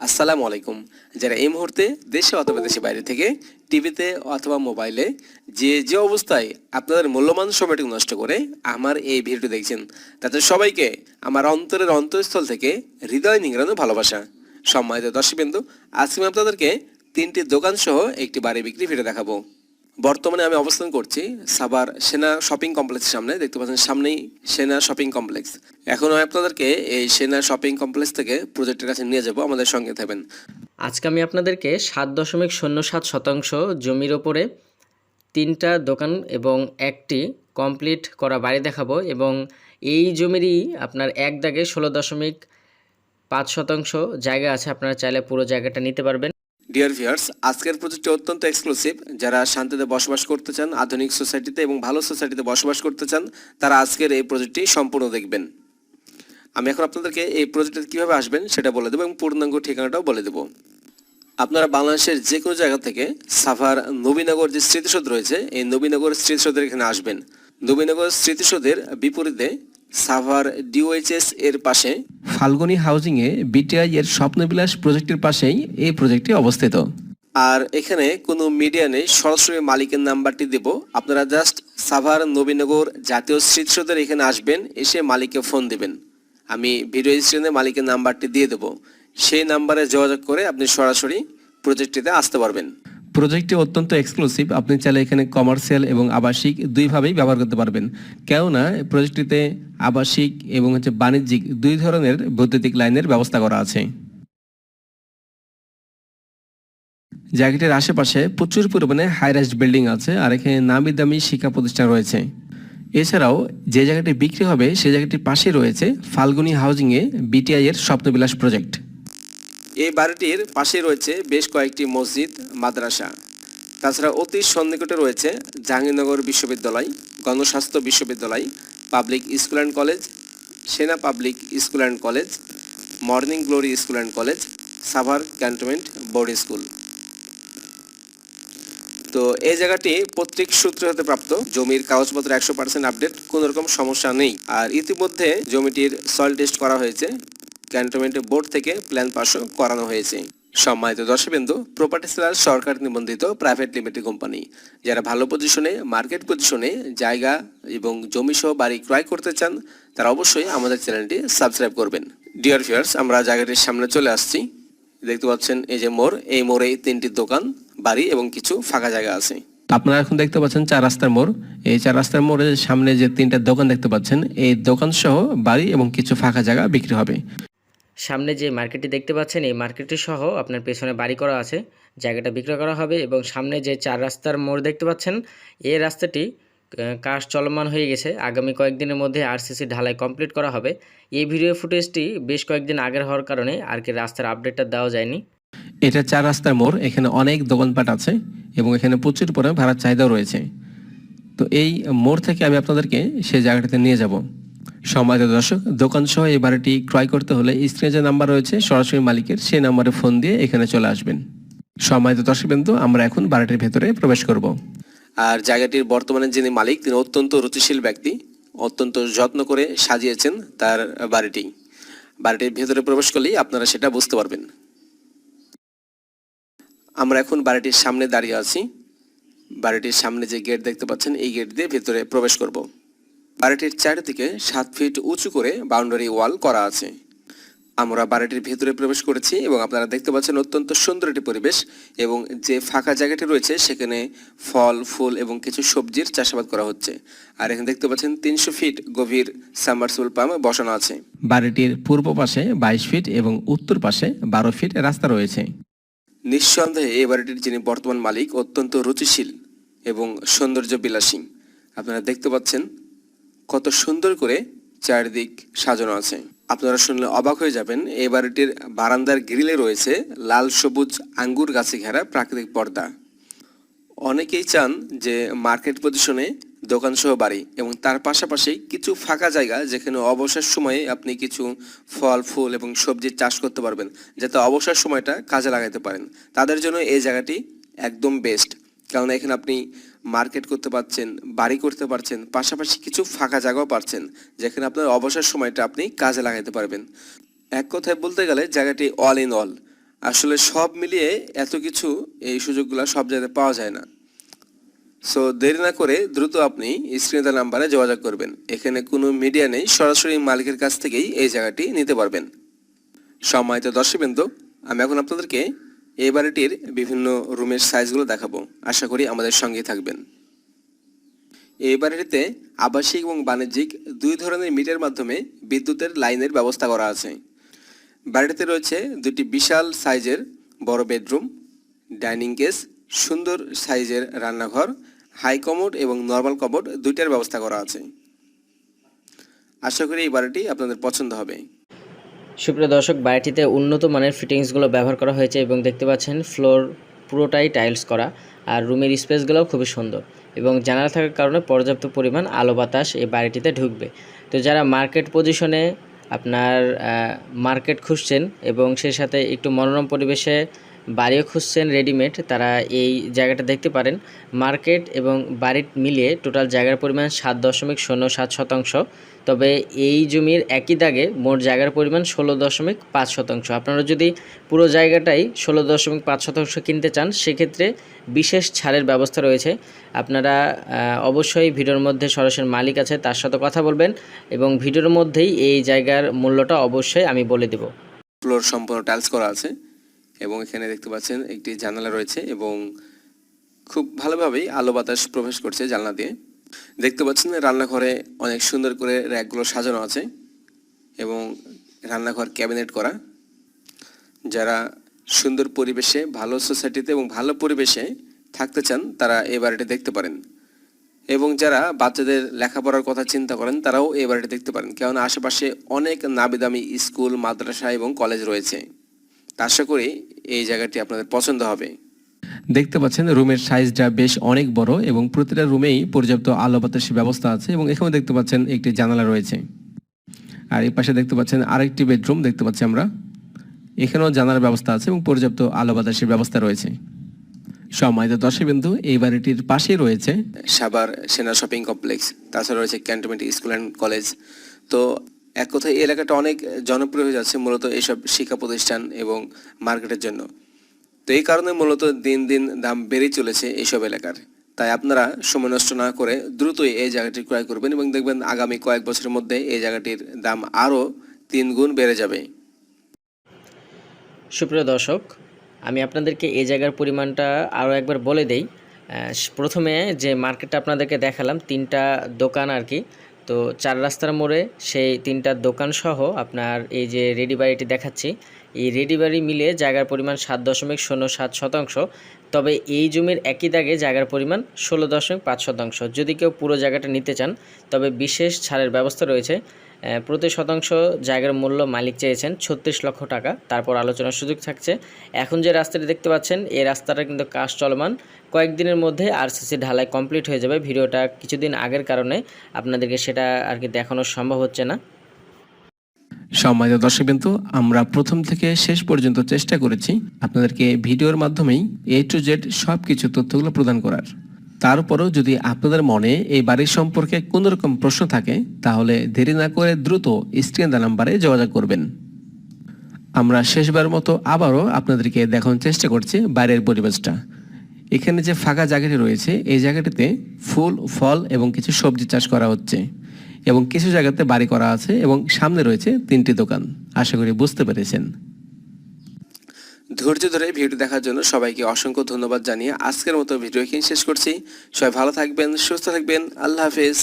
আসসালামু আলাইকুম। যারা এই মুহূর্তে দেশে অথবা দেশে বাইরে থেকে টিভিতে অথবা মোবাইলে যে যে অবস্থায় আপনাদের মূল্যবান সময়টুকু নষ্ট করে আমার এই ভিডিওটি দেখছেন, তাদের সবাইকে আমার অন্তরের অন্তঃস্থল থেকে হৃদয় নিংড়ানো ভালোবাসা। সম্মানিত দর্শকবিন্দু, আজকে আমি আপনাদেরকে তিনটি দোকান সহ একটি বাড়ি বিক্রি ভিডিও দেখাবো। বর্তমানে আমি অবস্থান করছি সাবার সেনা শপিং কমপ্লেক্সের সামনে। দেখতে পাচ্ছেন সামনেই সেনা শপিং কমপ্লেক্স। এখন আমি আপনাদেরকে এই সেনা শপিং কমপ্লেক্স থেকে প্রজেক্টের কাছে নিয়ে যাব। আমাদের সঙ্গে থাকবেন। আজকে আমি আপনাদেরকে সাত দশমিক শূন্য সাত শতাংশ জমির ওপরে তিনটা দোকান এবং একটি কমপ্লিট করা বাড়ি দেখাবো এবং এই জমিরই আপনার এক দাগে ষোলো দশমিক পাঁচ শতাংশ জায়গা আছে। আপনারা চাইলে পুরো জায়গাটা নিতে পারবেন। ডিয়ার ভিউয়ার্স আজকের প্রজেক্টটি অত্যন্ত এক্সক্লুসিভ যারা শান্তিতে বসবাস করতে চান, আধুনিক সোসাইটিতে এবং ভালো সোসাইটিতে বসবাস করতে চান, তারা আজকের এই প্রজেক্টটি সম্পূর্ণ দেখবেন। আমি এখন আপনাদেরকে এই প্রজেক্টে কীভাবে আসবেন সেটা বলে দেবো এবং পূর্ণাঙ্গ ঠিকানাটাও বলে দেবো। আপনারা বাংলাদেশের যে কোনো জায়গা থেকে সাভার নবীনগর যে স্মৃতিসৌধ রয়েছে, এই নবীনগর স্মৃতিসৌধের এখানে আসবেন। নবীনগর স্মৃতিসৌধের বিপরীতে সাভার ডিওএইচএস এর পাশে ফাল্গুনি হাউজিং এ বিটিআই এর স্বপ্নবিলাস প্রজেক্টের পাশেই এই প্রজেক্টটি অবস্থিত। আর এখানে কোনো মিডিয়া নেই, সরাসরি মালিকের নাম্বারটি দেব। আপনারা জাস্ট সাভার নবীনগর জাতীয় স্মৃতিসৌধের এখানে আসবেন, এসে মালিককে ফোন দিবেন। আমি ভিডিও স্ক্রিনে মালিকের নাম্বারটি দিয়ে দেবো। সেই নাম্বারে যোগাযোগ করে আপনি সরাসরি প্রজেক্টটিতে আসতে পারবেন। প্রজেক্টটি অত্যন্ত এক্সক্লুসিভ আপনি চাইলে এখানে কমার্শিয়াল এবং আবাসিক দুইভাবেই ব্যবহার করতে পারবেন। কেননা প্রজেক্টটিতে আবাসিক এবং হচ্ছে বাণিজ্যিক দুই ধরনের বৈদ্যুতিক লাইনের ব্যবস্থা করা আছে। জায়গাটির আশেপাশে প্রচুর পরিমাণে হাই রাইজ বিল্ডিং আছে আর এখানে নামি দামি শিক্ষা প্রতিষ্ঠান রয়েছে। এছাড়াও যে জায়গাটি বিক্রি হবে সেই জায়গাটির পাশে রয়েছে ফাল্গুনি হাউজিংয়ে বিটিআই এর স্বপ্নবিলাস প্রজেক্ট এই বাড়িটির পাশে রয়েছে বেশ কয়েকটি মসজিদ, মাদ্রাসা। তাছাড়া অতি সন্নিকটে রয়েছে জাহাঙ্গীরনগর বিশ্ববিদ্যালয়, গণস্বাস্থ্য বিশ্ববিদ্যালয়, public school and college, Sena public school and college, morning glory school and college, Savar cantonment board school. তো এই জায়গাটি পৈতৃক সূত্র হতে প্রাপ্ত। জমির কাগজপত্র একশো পার্সেন্ট আপডেট, কোনো রকম সমস্যা নেই। আর ইতিমধ্যে জমিটির সয়েল টেস্ট করা হয়েছে। ক্যান্টনমেন্ট বোর্ড থেকে প্ল্যান পাসও করানো হয়েছে। সম্মানিত দর্শকবিন্দু প্রপার্টি সেলার সরকার নিবন্ধিত প্রাইভেট লিমিটেড কোম্পানি যারা ভালো পজিশনে মার্কেট পজিশনে জায়গা এবং জমি সহ বাড়ি ক্রয় করতে চান, তারা অবশ্যই আমাদের চ্যানেলটি সাবস্ক্রাইব করবেন। ডিয়ার ভিউয়ার্স আমরা জায়গাটির সামনে চলে আসছি। দেখতে পাচ্ছেন এই যে মোড়, এই মোড়ে তিনটি দোকান, বাড়ি এবং কিছু ফাঁকা জায়গা আছে। আপনারা এখন দেখতে পাচ্ছেন চার রাস্তার মোড়। এই চার রাস্তার মোড়ের সামনে যে তিনটা দোকান দেখতে পাচ্ছেন, এই দোকান সহ বাড়ি এবং কিছু ফাঁকা জায়গা বিক্রি হবে। সামনে যে মার্কেটটি দেখতে পাচ্ছেন, এই মার্কেটটি সহ আপনার পেছনে বাড়ি করা আছে। জায়গাটা বিক্রয় করা হবে এবং সামনে যে চার রাস্তার মোড় দেখতে পাচ্ছেন এই রাস্তাটি কাজ চলমান হয়ে গেছে। আগামী কয়েকদিনের মধ্যে আরসিসি ঢালাই কমপ্লিট করা হবে। এই ভিডিও ফুটেজটি বেশ কয়েকদিন আগের হওয়ার কারণে আর কি রাস্তার আপডেটটা দেওয়া যায়নি। এটা চার রাস্তার মোড়, এখানে অনেক দোকানপাট আছে এবং এখানে প্রচুর পরিমাণে ভাড়ার চাহিদাও রয়েছে। তো এই মোড় থেকে আমি আপনাদেরকে সেই জায়গাটাতে নিয়ে যাব। সম্মানিত দর্শক দোকান সহ এই বাড়িটি ক্রয় করতে হলে স্ক্রিনে যে নাম্বার রয়েছে, সরাসরি মালিকের সেই নাম্বারে ফোন দিয়ে এখানে চলে আসবেন। সম্মানিত দর্শকবৃন্দ, আমরা এখন বাড়িটির ভেতরে প্রবেশ করব। আর জায়গাটির বর্তমানে যিনি মালিক, তিনি অত্যন্ত রুচিশীল ব্যক্তি, অত্যন্ত যত্ন করে সাজিয়েছেন তার বাড়িটি। বাড়িটির ভেতরে প্রবেশ করলেই আপনারা সেটা বুঝতে পারবেন। আমরা এখন বাড়িটির সামনে দাঁড়িয়ে আছি। বাড়িটির সামনে যে গেট দেখতে পাচ্ছেন, এই গেট দিয়ে ভেতরে প্রবেশ করব। বাড়িটির চারিদিকে সাত ফিট উঁচু করে বাউন্ডারি ওয়াল করা আছে। আমরা বাড়িটির ভেতরে প্রবেশ করেছি এবং আপনারা দেখতে পাচ্ছেন অত্যন্ত সুন্দর একটি পরিবেশ এবং যে ফাঁকা জায়গাটি রয়েছে সেখানে ফল ফুল এবং কিছু সবজির চাষাবাদ করা হচ্ছে। আর এখানে দেখতে পাচ্ছেন তিনশো ফিট গভীর সামারসুল পাম্প বসানো আছে। বাড়িটির পূর্ব পাশে বাইশ ফিট এবং উত্তর পাশে বারো ফিট রাস্তা রয়েছে। নিঃসন্দেহে এই বাড়িটির যিনি বর্তমান মালিক অত্যন্ত রুচিশীল এবং সৌন্দর্য বিলাসী আপনারা দেখতে পাচ্ছেন কত সুন্দর করে চারিদিক সাজানো আছে। আপনারা শুনলে অবাক হয়ে যাবেন, এই বাড়িটির বারান্দার গ্রিলে রয়েছে লাল সবুজ আঙ্গুর গাছে ঘেরা প্রাকৃতিক পর্দা। অনেকেই চান যে মার্কেট পজিশনে দোকান সহ বাড়ি এবং তার পাশাপাশি কিছু ফাঁকা জায়গা যেখানে অবসর সময়ে আপনি কিছু ফল, ফুল এবং সবজির চাষ করতে পারবেন, যাতে অবসর সময়টা কাজে লাগাতে পারেন। তাদের জন্য এই জায়গাটি একদম বেস্ট কারণ এখানে আপনি মার্কেট করতে পারছেন, বাড়ি করতে পারছেন, পাশাপাশি কিছু ফাঁকা জায়গাও পারছেন যেখানে আপনার অবসর সময়টা আপনি কাজে লাগাতে পারবেন। এক কথায় বলতে গেলে জায়গাটি অল ইন অল আসলে সব মিলিয়ে এত কিছু এই সুযোগগুলো সব জায়গায় পাওয়া যায় না। সো দেরি না করে দ্রুত আপনি স্ক্রিনে নাম্বারে যোগাযোগ করবেন। এখানে কোনো মিডিয়া নেই, সরাসরি মালিকের কাছ থেকেই এই জায়গাটি নিতে পারবেন। সম্মানিত দর্শকবৃন্দ, আমি এখন আপনাদেরকে এই বাড়িটির বিভিন্ন রুমের সাইজগুলো দেখাবো। আশা করি আমাদের সঙ্গেই থাকবেন। এই বাড়িটিতে আবাসিক এবং বাণিজ্যিক দুই ধরনের মিটার মাধ্যমে বিদ্যুতের লাইনের ব্যবস্থা করা আছে। বাড়িটিতে রয়েছে দুটি বিশাল সাইজের বড় বেডরুম, ডাইনিং কেস, সুন্দর সাইজের রান্নাঘর, হাই কমোড এবং নর্মাল কমোড দুইটার ব্যবস্থা করা আছে। আশা করি এই বাড়িটি আপনাদের পছন্দ হবে। সুপ্রিয় দর্শক, বাড়িটিতে উন্নত মানের ফিটিংসগুলো ব্যবহার করা হয়েছে এবং দেখতে পাচ্ছেন ফ্লোর পুরোটাই টাইলস করা আর রুমের স্পেসগুলোও খুবই সুন্দর এবং জানালা থাকার কারণে পর্যাপ্ত পরিমাণ আলো বাতাস এই বাড়িটিতে ঢুকবে। তো যারা মার্কেট পজিশনে আপনার মার্কেট খুঁজছেন এবং সেই সাথে একটু মনোরম পরিবেশে বাড়িও খুঁজছেন রেডিমেড তারা এই জায়গাটা দেখতে পারেন। মার্কেট এবং বাড়ির মিলিয়ে টোটাল জায়গার পরিমাণ সাত দশমিক শূন্য সাত শতাংশ। তবে এই জমির একই দাগে মোট জায়গার পরিমাণ ষোলো দশমিক পাঁচ শতাংশ। আপনারা যদি পুরো জায়গাটাই ষোলো দশমিক পাঁচ শতাংশ কিনতে চান, সেক্ষেত্রে বিশেষ ছাড়ের ব্যবস্থা রয়েছে। আপনারা অবশ্যই ভিডিওর মধ্যে সরাসরি মালিক আছে, তার সাথে কথা বলবেন এবং ভিডিওর মধ্যেই এই জায়গার মূল্যটা অবশ্যই আমি বলে দেব। ফ্লোর সম্পূর্ণ টাইলস করা আছে। এবং এখানে দেখতে পাচ্ছেন একটি জানালা রয়েছে এবং খুব ভালোভাবেই আলো বাতাস প্রবেশ করছে জানলা দিয়ে। দেখতে পাচ্ছেন রান্নাঘরে অনেক সুন্দর করে র্যাকগুলো সাজানো আছে এবং রান্নাঘর ক্যাবিনেট করা। যারা সুন্দর পরিবেশে, ভালো সোসাইটিতে এবং ভালো পরিবেশে থাকতে চান, তারা এই বাড়িটি দেখতে পারেন। এবং যারা বাচ্চাদের লেখাপড়ার কথা চিন্তা করেন, তারাও এই বাড়িটি দেখতে পারেন। কেননা আশেপাশে অনেক নামিদামি স্কুল, মাদ্রাসা এবং কলেজ রয়েছে। আশা করি এই জায়গাটি আপনাদের পছন্দ হবে। দেখতে পাচ্ছেন রুমের সাইজটা বেশ অনেক বড় এবং প্রতিটা রুমেই পর্যাপ্ত আলো বাতাসের ব্যবস্থা আছে এবং এখানেও দেখতে পাচ্ছেন একটি জানালা রয়েছে। আর এই পাশে দেখতে পাচ্ছেন আরেকটি বেডরুম দেখতে পাচ্ছি আমরা। এখানেও জানার ব্যবস্থা আছে এবং পর্যাপ্ত আলো বাতাসের ব্যবস্থা রয়েছে। সম্মানিত দর্শকবিন্দু এই বাড়িটির পাশেই রয়েছে সাবার সেনা শপিং কমপ্লেক্স তাছাড়া রয়েছে ক্যান্টনমেন্ট স্কুল অ্যান্ড কলেজ। তো এক কথায় এই এলাকাটা অনেক জনপ্রিয় হয়ে যাচ্ছে মূলত এইসব শিক্ষা প্রতিষ্ঠান এবং মার্কেটের জন্য। তো এই কারণে মূলত দিন দিন দাম বেড়েই চলেছে এইসব এলাকার। তাই আপনারা সময় নষ্ট না করে দ্রুতই এই জায়গাটি ক্রয় করবেন এবং দেখবেন আগামী কয়েক বছরের মধ্যে এই জায়গাটির দাম আরও তিন গুণ বেড়ে যাবে। সুপ্রিয় দর্শক, আমি আপনাদেরকে এই জায়গার পরিমাণটা আরও একবার বলে দেই। প্রথমে যে মার্কেটটা আপনাদেরকে দেখালাম, তিনটা দোকান আর কি। তো চার রাস্তার মোড়ে সেই তিনটা দোকান সহ আপনার এই যে রেডি বাড়িটি দেখাচ্ছি। এই রেডি বাড়ি মিলে জায়গার পরিমাণ সাত দশমিক শূন্য সাত শতাংশ। তবে এই জমির একই দাগে জায়গার পরিমাণ ষোলো দশমিক পাঁচ শতাংশ। যদি কেউ পুরো জায়গাটা নিতে চান, তবে বিশেষ ছাড়ের ব্যবস্থা রয়েছে। প্রতি শতাংশ জায়গার মূল্য মালিক চেয়েছেন ছত্রিশ লক্ষ টাকা। তারপর আলোচনার সুযোগ থাকছে। এখন যে রাস্তাটি দেখতে পাচ্ছেন, এই রাস্তাটা কিন্তু কাজ চলমান। কয়েকদিনের মধ্যে আরসিসি ঢালাই কমপ্লিট হয়ে যাবে। ভিডিওটা কিছুদিন আগের কারণে আপনাদেরকে সেটা আর কি দেখানো সম্ভব হচ্ছে না। সম্মানিত দর্শকবৃন্দু, আমরা প্রথম থেকে শেষ পর্যন্ত চেষ্টা করেছি আপনাদেরকে ভিডিওর মাধ্যমেই এ টু জেড সব কিছু তথ্যগুলো প্রদান করার। তারপরও যদি আপনাদের মনে এই বাড়ির সম্পর্কে কোনো রকম প্রশ্ন থাকে, তাহলে দেরি না করে দ্রুত স্ক্রিন নাম্বারে যোগাযোগ করবেন। আমরা শেষবার মতো আবারও আপনাদেরকে দেখানোর চেষ্টা করছি বাইরের পরিবেশটা। এখানে যে ফাঁকা জায়গাটি রয়েছে, এই জায়গাটিতে ফুল, ফল এবং কিছু সবজি চাষ করা হচ্ছে এবং কিছু জায়গাতে বাড়ি করা আছে এবং সামনে রয়েছে তিনটি দোকান। আশা করি বুঝতে পেরেছেন। ধৈর্য ধরে ভিডিও দেখার জন্য সবাইকে অসংখ্য ধন্যবাদ জানিয়ে আজকের মতো ভিডিও এখানে শেষ করছি। সবাই ভালো থাকবেন, সুস্থ থাকবেন, আল্লাহ হাফেজ।